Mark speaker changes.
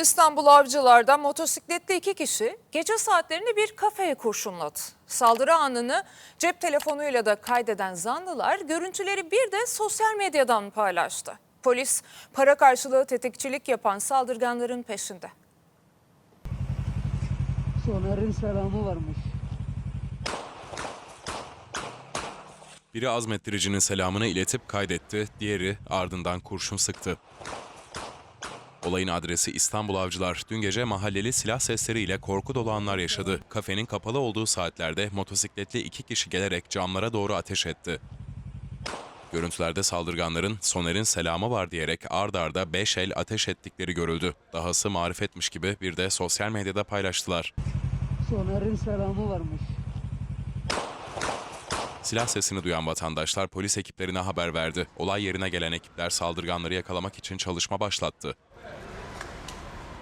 Speaker 1: İstanbul Avcılar'da motosikletli iki kişi gece saatlerinde bir kafeye kurşunladı. Saldırı anını cep telefonuyla da kaydeden zanlılar görüntüleri bir de sosyal medyadan paylaştı. Polis para karşılığı tetikçilik yapan saldırganların peşinde.
Speaker 2: Soner'in selamı varmış.
Speaker 3: Biri azmettiricinin selamını iletip kaydetti, diğeri ardından kurşun sıktı. Olayın adresi İstanbul Avcılar. Dün gece mahalleli silah sesleriyle korku dolu anlar yaşadı. Kafenin kapalı olduğu saatlerde motosikletli iki kişi gelerek camlara doğru ateş etti. Görüntülerde saldırganların Soner'in selamı var diyerek ard arda beş el ateş ettikleri görüldü. Dahası marifetmiş gibi bir de sosyal medyada paylaştılar.
Speaker 2: Soner'in selamı varmış.
Speaker 3: Silah sesini duyan vatandaşlar polis ekiplerine haber verdi. Olay yerine gelen ekipler saldırganları yakalamak için çalışma başlattı.